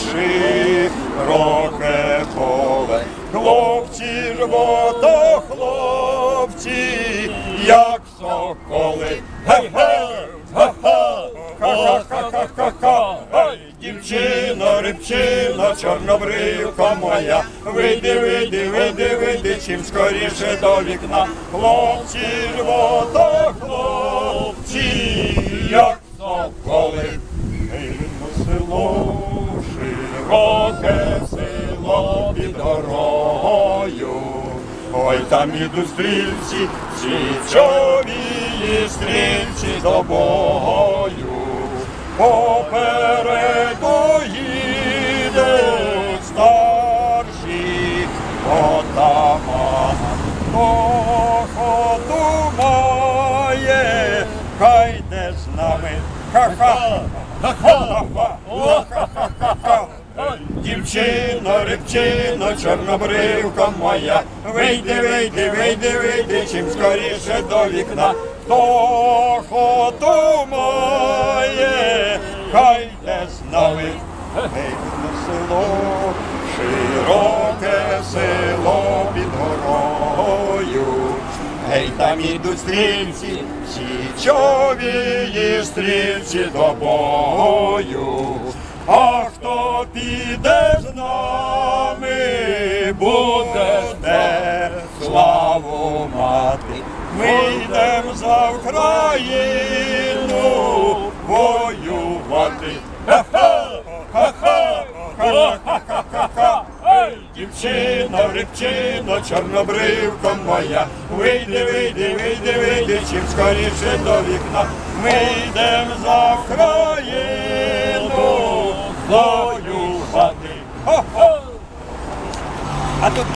широке поле, хлопці живота, хлопці, як соколи. Ге-ге, ха-ха, ха-ха-ха-ха-ха, дівчина, рибчина, чорнобривка моя, вийди, вийди, вийди, вийди, чим скоріше до вікна, хлопці, живота, хлопці, як соколи. Ей, село широке село під горою. Ой, там ідуть стрільці, січові стрільці до бою. Попереду їдуть старші отаман. Хто має, хай йде з нами. Ха-ха. Дівчино, рибчино, чорнобривка моя, вийди, вийди, вийди, вийди, чим скоріше до вікна. Хто хоту має, хай йде з нами. На село, широке село під горою. Гей, там ідуть стрільці, січові стрільці до бою. А хто піде з нами, буде де славу мати. Ми йдемо за Україну воювати. Ха-ха, ха-ха, ха-ха-ха-ха-ха. Ей, Дівчино, чорнобривка моя, вийди, вийди, вийди, вийди, чим скоріше до вікна. Ми йдемо за Україну あと2人。